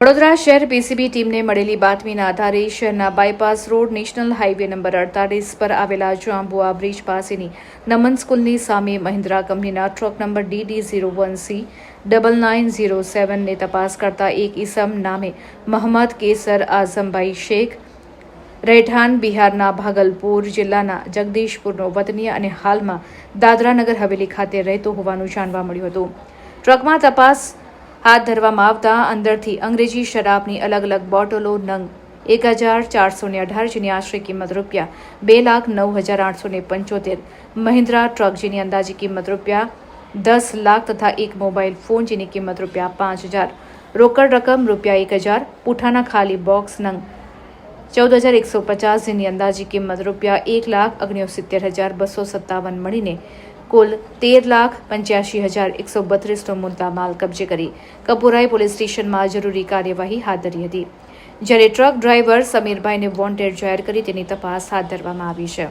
વડોદરા શહેર પીસીબી ટીમને મળેલી બાતમીના આધારે શહેરના bypass road national highway number અડતાલીસ પર આવેલા જાંબુઆ બ્રિજ પાસેની નમન સ્કૂલની સામે મહિન્દ્રા કંપનીના truck number DD zero one C double nine zero સેવનને તપાસ કરતા એક ઈસમ નામે મહંમદ કેસર આઝમભાઈ શેખ રહેઠાણ બિહારના ભાગલપુર જિલ્લાના જગદીશપુરનો વતની અને હાલમાં દાદરાનગર હવેલી ખાતે રહેતો હોવાનું જાણવા મળ્યું હતું. ટ્રકમાં તપાસ હાથ ધરવામાં આવતા અંદરથી અંગ્રેજી શરાબની અલગ અલગ બોટલો નંગ એક હજાર ચારસો ને અઢાર જેની આશરે કિંમત રૂપિયા બે લાખ નવ હજાર આઠસો ને પંચોતેર મહિન્દ્રા ટ્રક જેની અંદાજે કિંમત રૂપિયા દસ લાખ તથા એક મોબાઈલ ફોન જેની કિંમત રૂપિયા પાંચ હજાર રોકડ રકમ રૂપિયા એક હજાર, પૂઠાના ખાલી બોક્સ નંગ ચૌદ હજાર એકસો પચાસ જેની અંદાજી કિંમત રૂપિયા એક લાખ ઓગણસિત્તેર હજાર બસો સત્તાવન મળીને કુલ તેર લાખ પંચ્યાસી હજાર એકસો બત્રીસનો મુદ્દા માલ કબજે કરી. કપુરાઈ પોલીસ સ્ટેશનમાં જરૂરી કાર્યવાહી હાથ ધરી હતી. જ્યારે ટ્રક ડ્રાઈવર સમીરભાઈને વોન્ટેડ જાહેર કરી તેની તપાસ હાથ ધરવામાં આવી છે.